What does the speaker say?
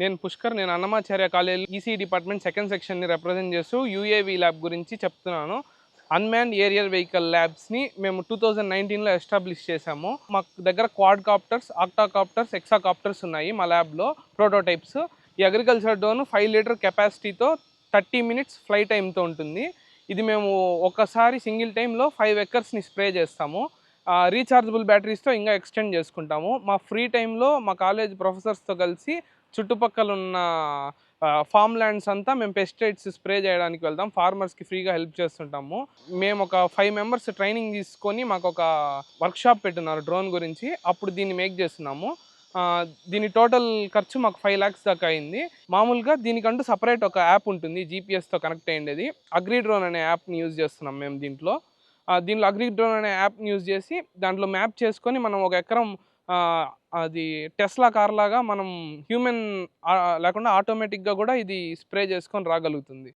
నేను పుష్కర్ నేను Annamacharya college EC department second సెక్షన్ని represent చేస్తూ యూఏవీ ల్యాబ్ గురించి చెప్తున్నాను. అన్మ్యాన్ ఏరియల్ వెహికల్ ల్యాబ్స్ని మేము టూ థౌజండ్ నైన్టీన్లో ఎస్టాబ్లిష్ చేశాము. మా దగ్గర క్వాడ్ కాప్టర్స్ ఆక్టాకాప్టర్స్ ఎక్సాకాప్టర్స్ ఉన్నాయి మా ల్యాబ్లో ప్రోటోటైప్స్ ఈ అగ్రికల్చర్ డ్రోన్ ఫైవ్ లీటర్ కెపాసిటీతో థర్టీ మినిట్స్ ఫ్లై టైంతో ఉంటుంది. ఇది మేము ఒకసారి సింగిల్ టైంలో ఫైవ్ ఎక్కర్స్ని స్ప్రే చేస్తాము. రీఛార్జబుల్ బ్యాటరీస్తో ఇంకా ఎక్స్టెండ్ చేసుకుంటాము. మా ఫ్రీ టైంలో మా కాలేజ్ ప్రొఫెసర్స్తో కలిసి చుట్టుపక్కల ఉన్న ఫామ్ ల్యాండ్స్ అంతా మేము పెస్టిసైడ్స్ స్ప్రే చేయడానికి వెళ్తాం. ఫార్మర్స్కి ఫ్రీగా హెల్ప్ చేస్తుంటాము. మేము ఒక ఫైవ్ మెంబర్స్ ట్రైనింగ్ తీసుకొని మాకు ఒక వర్క్షాప్ పెట్టున్నారు డ్రోన్ గురించి. అప్పుడు దీన్ని మేక్ చేస్తున్నాము. దీని టోటల్ ఖర్చు మాకు ఫైవ్ ల్యాక్స్ దాకా అయింది. మామూలుగా దీనికంటూ సపరేట్ ఒక యాప్ ఉంటుంది. జీపీఎస్తో కనెక్ట్ అయ్యేది. అగ్రి డ్రోన్ అనే యాప్ని యూజ్ చేస్తున్నాం మేము దీంట్లో. దీనిలో అగ్రి డ్రోన్ అనే యాప్ని యూజ్ చేసి దాంట్లో మ్యాప్ చేసుకొని మనం ఒక ఎకరం అది టెస్లా కార్ లాగా మనం హ్యూమన్ లేకుండా ఆటోమేటిక్గా కూడా ఇది స్ప్రే చేసుకొని రాగలుగుతుంది.